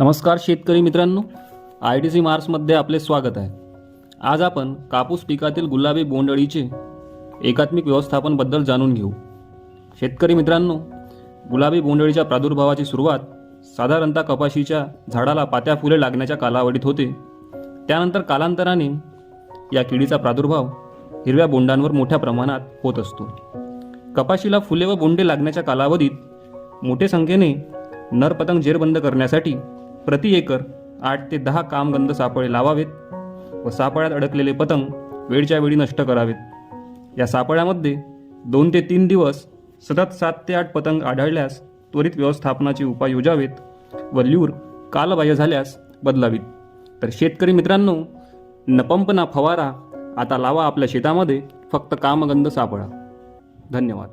नमस्कार शेतकरी मित्रांनो आय टी सी मार्समध्ये आपले स्वागत आहे. आज आपण कापूस पिकातील गुलाबी बोंडअळीचे एकात्मिक व्यवस्थापनबद्दल जाणून घेऊ. शेतकरी मित्रांनो गुलाबी बोंडअळीच्या प्रादुर्भावाची सुरुवात साधारणतः कपाशीच्या झाडाला पात्या फुले लागण्याच्या कालावधीत होते. त्यानंतर कालांतराने या किडीचा प्रादुर्भाव हिरव्या बोंडांवर मोठ्या प्रमाणात होत असतो. कपाशीला फुले व बोंडे लागण्याच्या कालावधीत मोठ्या संख्येने नरपतंग जेरबंद करण्यासाठी प्रति एकर आठ ते दहा कामगंध सापळे लावावेत व सापळ्यात अडकलेले पतंग वेळच्या वेळी नष्ट करावेत. या सापळ्यामध्ये दोन ते तीन दिवस सतत सात ते आठ पतंग आढळल्यास त्वरित व्यवस्थापनाचे उपाय योजावेत व ल्यूर कालबाह्य झाल्यास बदलावीत. तर शेतकरी मित्रांनो न पंप ना फवारा आता लावा आपल्या शेतामध्ये फक्त कामगंध सापळा. धन्यवाद.